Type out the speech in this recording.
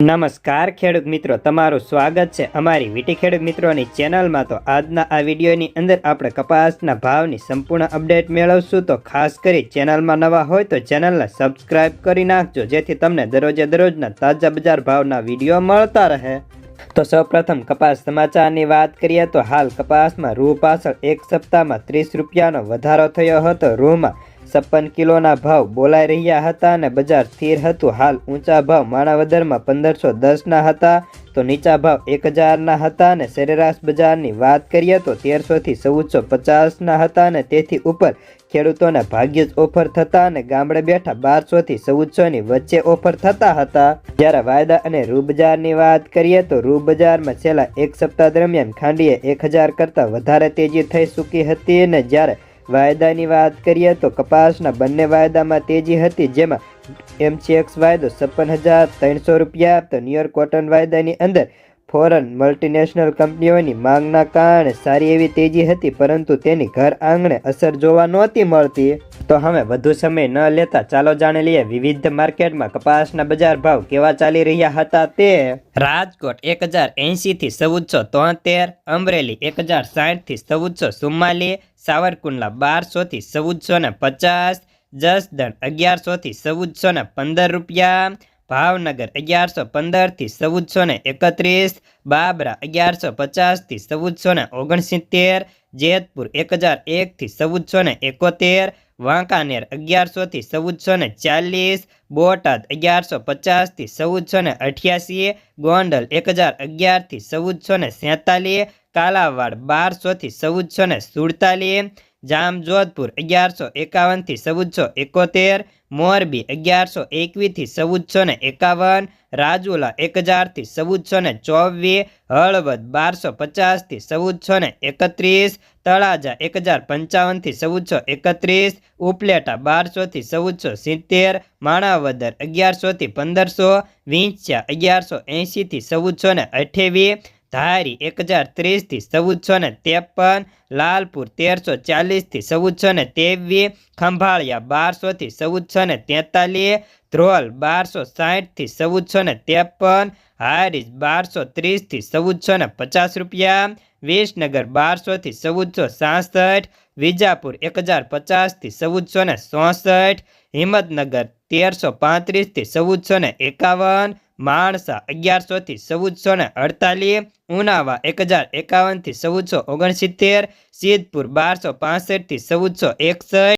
નમસ્કાર ખેડૂત મિત્રો, તમારું સ્વાગત છે અમારી વીટી ખેડૂત મિત્રોની ચેનલમાં. તો આજના આ વિડીયોની અંદર આપણે કપાસના ભાવની સંપૂર્ણ અપડેટ મેળવશું. તો ખાસ કરી ચેનલમાં નવા હોય તો ચેનલને સબસ્ક્રાઇબ કરી નાખજો, જેથી તમને દરરોજે દરરોજના તાજા બજાર ભાવના વીડિયો મળતા રહે. તો સૌપ્રથમ કપાસ સમાચારની વાત કરીએ તો હાલ કપાસમાં રૂ પાછળ એક સપ્તાહમાં ત્રીસ રૂપિયાનો વધારો થયો હતો. રૂમાં છપ્પન કિલોના ભાવ બોલાઈ રહ્યા હતા અને બજાર સ્થિર હતું. હાલ ઊંચા ભાવ માણાવદરમાં પંદરસો દસના હતા, તો નીચા ભાવ એક હજારના હતા અને સરેરાશ બજારની વાત કરીએ તો તેરસોથી ચૌદસો પચાસના હતા અને તેથી ઉપર ખેડૂતોને ભાગ્યે જ ઓફર થતા અને ગામડે બેઠા બારસોથી ચૌદસોની વચ્ચે ઓફર થતા હતા. જ્યારે વાયદા અને રૂ બજારની વાત કરીએ તો રૂ બજારમાં છેલ્લા એક સપ્તાહ દરમિયાન ખાંડીએ એક હજાર કરતાં વધારે તેજી થઈ ચૂકી હતી અને જ્યારે વાયદાની વાત કરીએ તો કપાસના બંને વાયદામાં તેજી હતી, જેમાં એમસીએક્સ વાયદો છપ્પન હજાર ત્રણસો રૂપિયા તો ન્યુયોર્ક કોટન વાયદાની અંદર ફોરેન મલ્ટીનેશનલ કંપનીઓની માંગના કારણે સારી એવી તેજી હતી, પરંતુ તેની ઘર આંગણે અસર જોવા નહોતી મળતી. તો હવે વધુ સમય ન લેતા ચાલો જાણી લઈએ વિવિધ માર્કેટમાં કપાસના બજાર ભાવ કેવા ચાલી રહ્યા હતા તે. રાજકોટ એક હજાર એંશીથી ચૌદસો તોતેર, અમરેલી એક હજાર સાઠથી ચૌદસો ચુમ્માલી સાવરકુંડલા બારસોથી ચૌદસો ને પચાસ, જસદણ અગિયારસોથી ચૌદસો ને પંદર રૂપિયા, ભાવનગર અગિયારસો પંદરથી ચૌદસો ને એકત્રીસ, બાબરા અગિયારસો પચાસથી ચૌદસો ને ઓગણસિત્તેર, જેતપુર એક હજાર એકથી ચૌદસો ને એકોતેર વાંકાનેર અગિયારસોથી ચૌદસો ને ચાલીસ, બોટાદ અગિયારસો પચાસથી ચૌદસો ને અઠ્યાસી, ગોંડલ એક હજાર અગિયારથી ચૌદસો ને સેતાલીસ, કાલાવાડ બારસોથી ચૌદસો ને સુડતાલીસ જામજોધપુર અગિયારસો એકાવનથી ચૌદસો એકોતેર, મોરબી અગિયારસો એકવીસથી ચૌદસો ને એકાવન, રાજુલા એક હજારથી ચૌદસો ને ચોવીસ, હળવદ બારસો પચાસથી ચૌદસો ને એકત્રીસ, તળાજા એક હજાર પંચાવનથી ચૌદસો એકત્રીસ, ઉપલેટા બારસોથી ચૌદસો સિત્તેર, માણાવદર અગિયારસોથી પંદરસો, વિંછ્યા અગિયારસો એંશીથી ચૌદસો ને અઠ્યાવીસ ધારી એક હજાર ત્રીસથી ચૌદસો ને ત્રેપન, લાલપુર તેરસો ચાલીસથી ચૌદસો ને ત્રેવીસ, ખંભાળિયા બારસોથી ચૌદસો ને તેતાલીસ, ધ્રોલ બારસો સાઠથી ચૌદસો ને ત્રેપન, હારીજ બારસો ત્રીસથી ચૌદસો ને પચાસ રૂપિયા, વિસનગર બારસોથી ચૌદસો સાસઠ, વિજાપુર એક હજાર પચાસથી ચૌદસો ને ચોસઠ, હિંમતનગર તેરસો પાંત્રીસથી ચૌદસો ને એકાવન માણસા અગિયારસોથી ચૌદસો ને અડતાલીસ, ઉનાવા એક હજાર એકાવનથી ચૌદસો ઓગણસિત્તેર, સિદ્ધપુર બારસો પાસઠથી ચૌદસો એકસઠ.